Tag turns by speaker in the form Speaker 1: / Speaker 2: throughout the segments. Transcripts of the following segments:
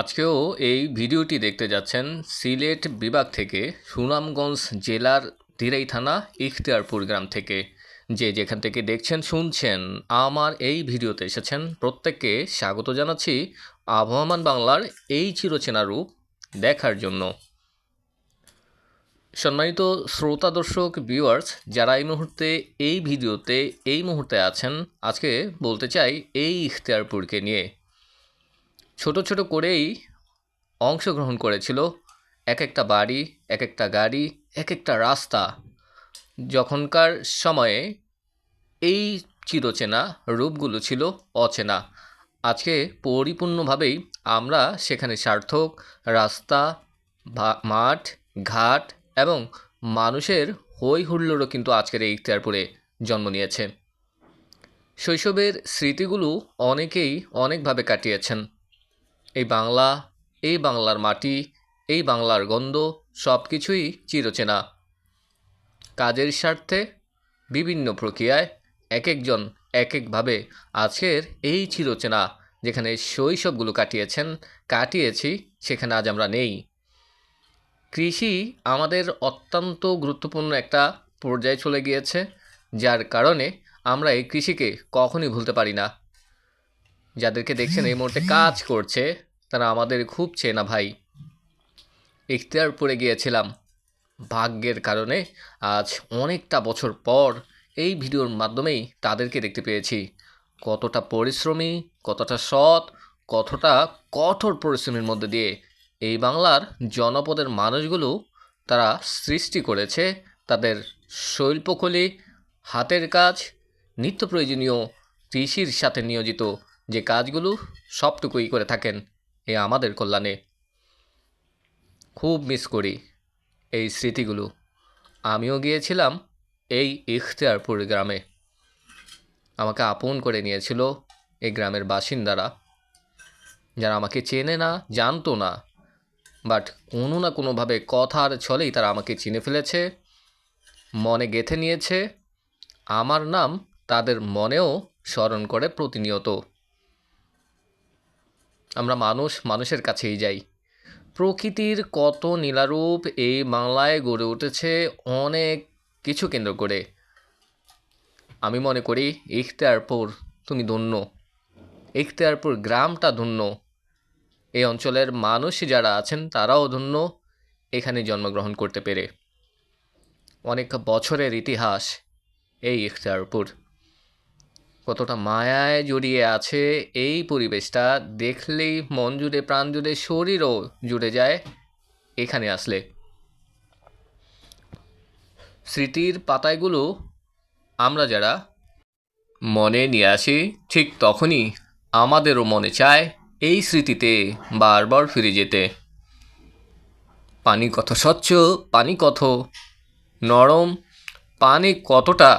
Speaker 1: আজকেও এই ভিডিওটি দেখতে যাচ্ছেন সিলেট বিভাগ থেকে সুনামগঞ্জ জেলার দিরাই থানা ইখতিয়ারপুর গ্রাম থেকে। যে যেখান থেকে দেখছেন, শুনছেন, আমার এই ভিডিওতে এসেছেন প্রত্যেককে স্বাগত জানাচ্ছি আবহমান বাংলার এই চিরচেনা রূপ দেখার জন্য। সম্মানিত শ্রোতা, দর্শক ভিউয়ার্স যারা এই মুহূর্তে, এই ভিডিওতে, এই মুহূর্তে আছেন, আজকে বলতে চাই এই ইখতিয়ারপুরকে নিয়ে। ছোট ছোট করেই অংশগ্রহণ করেছিল। এক একটা বাড়ি, এক একটা গাড়ি, এক একটা রাস্তা। যখনকার সময়ে এই চিরচেনা রূপগুলো ছিল অচেনা। আজকে পরিপূর্ণভাবেই আমরা সেখানে সার্থক, রাস্তা মাঠ, ঘাট এবং মানুষের হই হুল্লোড়ও কিন্তু আজকের এই ইখতিয়ারপুরে জন্ম নিয়েছে। শৈশবের স্মৃতিগুলো অনেকেই অনেকভাবে কাটিয়েছেন। এই বাংলা, এই বাংলার মাটি, এই বাংলার গন্ধ, সব কিছুই চিরচেনা। কাজের স্বার্থে বিভিন্ন প্রক্রিয়ায় এক একজন এক একভাবে আজকের এই চিরচেনা, যেখানে শৈশবগুলো কাটিয়েছেন, কাটিয়েছি, সেখানে আজ আমরা নেই। কৃষি আমাদের অত্যন্ত গুরুত্বপূর্ণ একটা পর্যায়ে চলে গিয়েছে, যার কারণে আমরা এই কৃষিকে কখনই ভুলতে পারি না। যাদেরকে দেখছেন এই মুহূর্তে কাজ করছে তারা আমাদের খুব চেনা ভাই। ইখতিয়ার ইখতিয়ারপুরে গিয়েছিলাম। ভাগ্যের কারণে আজ অনেকটা বছর পর এই ভিডিওর মাধ্যমেই তাদেরকে দেখতে পেয়েছি। কতটা পরিশ্রমী কতটা সৎ কতটা কঠোর পরিশ্রমের মধ্যে দিয়ে এই বাংলার জনপদের মানুষগুলো তারা সৃষ্টি করেছে। তাদের শৈল্পকলি হাতের কাজ নিত্য প্রয়োজনীয় কৃষির সাথে নিয়োজিত যে কাজগুলো সবটুকুই করে থাকেন এ আমাদের কল্যাণে। খুব মিস করি এই স্মৃতিগুলো। আমিও গিয়েছিলাম এই ইখতিয়ারপুর গ্রামে। আমাকে আপন করে নিয়েছিল এই গ্রামের বাসিন্দারা। যারা আমাকে চেনে না, জানতো না, বাট কোনো না কোনোভাবে কথার ছলেই তারা আমাকে চিনে ফেলেছে, মনে গেঁথে নিয়েছে। আমার নাম তাদের মনেও স্মরণ করে প্রতিনিয়ত। আমরা মানুষ, মানুষের কাছেই যাই। প্রকৃতির কত নীলারূপ এই বাংলায় গড়ে উঠেছে অনেক কিছু কেন্দ্র করে। আমি মনে করি ইখতিয়ারপুর, তুমি ধন্য। ইখতিয়ারপুর গ্রামটা ধন্য। এই অঞ্চলের মানুষ যারা আছেন, তারাও ধন্য এখানে জন্মগ্রহণ করতে পেরে। অনেক বছরের ইতিহাস এই ইখতিয়ারপুর। কতটা মায়ায় জড়িয়ে আছে এই পরিবেশটা দেখলেই মন জুড়ে, প্রাণ জুড়ে, শরীরও জুড়ে যায় এখানে আসলে। স্মৃতির পাতাগুলো আমরা যারা মনে নিয়ে আসি, ঠিক তখনই আমাদেরও মনে চায় এই স্মৃতিতে বারবার ফিরে যেতে। পানি কত স্বচ্ছ, পানি কত নরম, পানি কতটা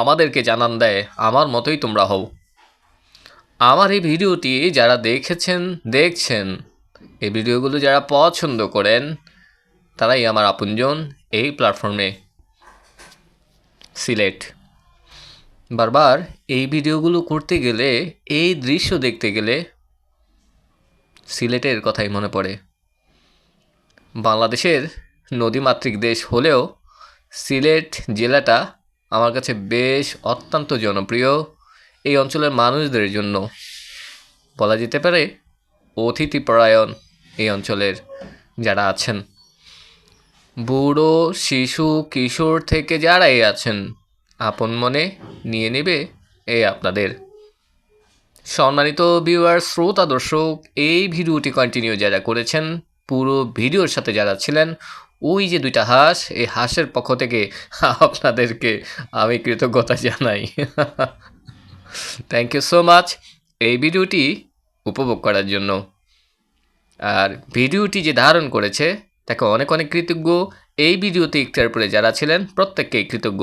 Speaker 1: আমাদেরকে জানান দেয়, আমার মতোই তোমরা হও। আমার এই ভিডিওটি যারা দেখেছেন, দেখছেন, এই ভিডিওগুলো যারা পছন্দ করেন, তারাই আমার আপনজন এই প্ল্যাটফর্মে সিলেট বারবার এই ভিডিওগুলো করতে গেলে, এই দৃশ্য দেখতে গেলে সিলেটের কথাই মনে পড়ে। বাংলাদেশের নদীমাতৃক দেশ হলেও সিলেট জেলাটা আমার কাছে বেশ অত্যন্ত জনপ্রিয় এই অঞ্চলের মানুষদের জন্য। বলা যেতে পারে অতিথিপরায়ণ এই অঞ্চলের যারা আছেন। বুড়ো, শিশু, কিশোর থেকে যারাই আছেন, আপন মনে নিয়ে নেবে এ আপনাদের। সম্মানিত ভিউয়ার শ্রোতা, দর্শক, এই ভিডিওটি কন্টিনিউ যারা করেছেন, পুরো ভিডিওর সাথে যারা ছিলেন ওই যে দুইটা হাঁস, এই হাঁসের পক্ষ থেকে আপনাদেরকে আমি কৃতজ্ঞতা জানাই। থ্যাংক ইউ সো মাচ এই ভিডিওটি উপভোগ করার জন্য। আর ভিডিওটি যে ধারণ করেছে, তাকে অনেক অনেক কৃতজ্ঞ। এই ভিডিওতে ইখতিয়ারপুরে যারা ছিলেন, প্রত্যেককেই কৃতজ্ঞ।